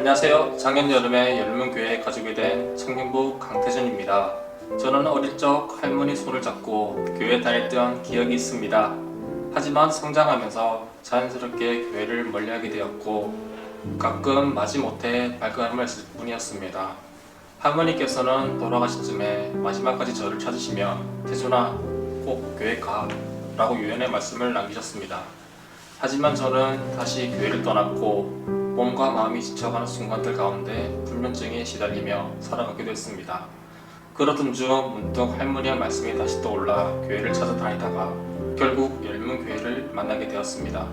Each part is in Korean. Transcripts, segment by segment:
안녕하세요. 작년 여름에 열문교회 가족이 된 청년부 강태준입니다. 저는 어릴 적 할머니 손을 잡고 교회 다녔던 기억이 있습니다. 하지만 성장하면서 자연스럽게 교회를 멀리하게 되었고 가끔 마지못해 발걸음을 했을 뿐이었습니다. 할머니께서는 돌아가신 쯤에 마지막까지 저를 찾으시며 태준아 꼭 교회 가 라고 유언의 말씀을 남기셨습니다. 하지만 저는 다시 교회를 떠났고 몸과 마음이 지쳐가는 순간들 가운데 불면증에 시달리며 살아가게 됐습니다. 그러던 중 문득 할머니의 말씀이 다시 떠올라 교회를 찾아다니다가 결국 열문 교회를 만나게 되었습니다.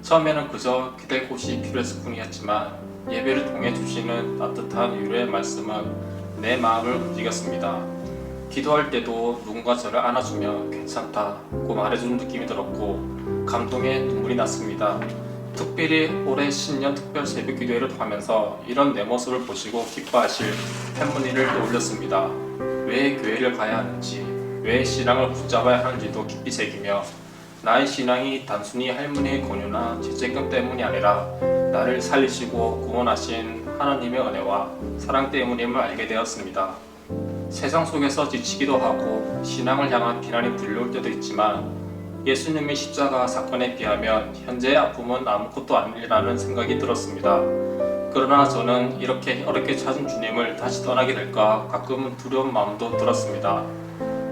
처음에는 그저 기댈 곳이 필요했을 뿐이었지만 예배를 통해 주시는 따뜻한 위로의 말씀은 내 마음을 움직였습니다. 기도할 때도 누군가 저를 안아주며 괜찮다고 말해주는 느낌이 들었고 감동에 눈물이 났습니다. 특별히 올해 신년 특별 새벽 기도회를 통하면서 이런 내 모습을 보시고 기뻐하실 할머니를 떠올렸습니다. 왜 교회를 가야 하는지, 왜 신앙을 붙잡아야 하는지도 깊이 새기며 나의 신앙이 단순히 할머니의 권유나 죄책감 때문이 아니라 나를 살리시고 구원하신 하나님의 은혜와 사랑 때문임을 알게 되었습니다. 세상 속에서 지치기도 하고 신앙을 향한 비난이 불려올 때도 있지만 예수님의 십자가 사건에 비하면 현재의 아픔은 아무것도 아니라는 생각이 들었습니다. 그러나 저는 이렇게 어렵게 찾은 주님을 다시 떠나게 될까 가끔은 두려운 마음도 들었습니다.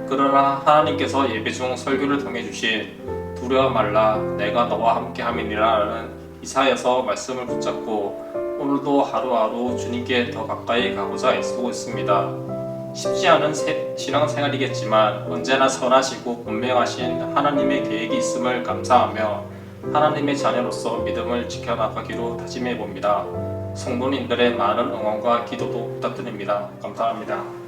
그러나 하나님께서 예배 중 설교를 통해 주신 두려워 말라 내가 너와 함께 함이니라는 이사에서 말씀을 붙잡고 오늘도 하루하루 주님께 더 가까이 가고자 애쓰고 있습니다. 쉽지 않은 세- 신앙생활이겠지만 언제나 선하시고 분명하신 하나님의 계획이 있음을 감사하며 하나님의 자녀로서 믿음을 지켜나가기로 다짐해 봅니다. 성도님들의 많은 응원과 기도도 부탁드립니다. 감사합니다.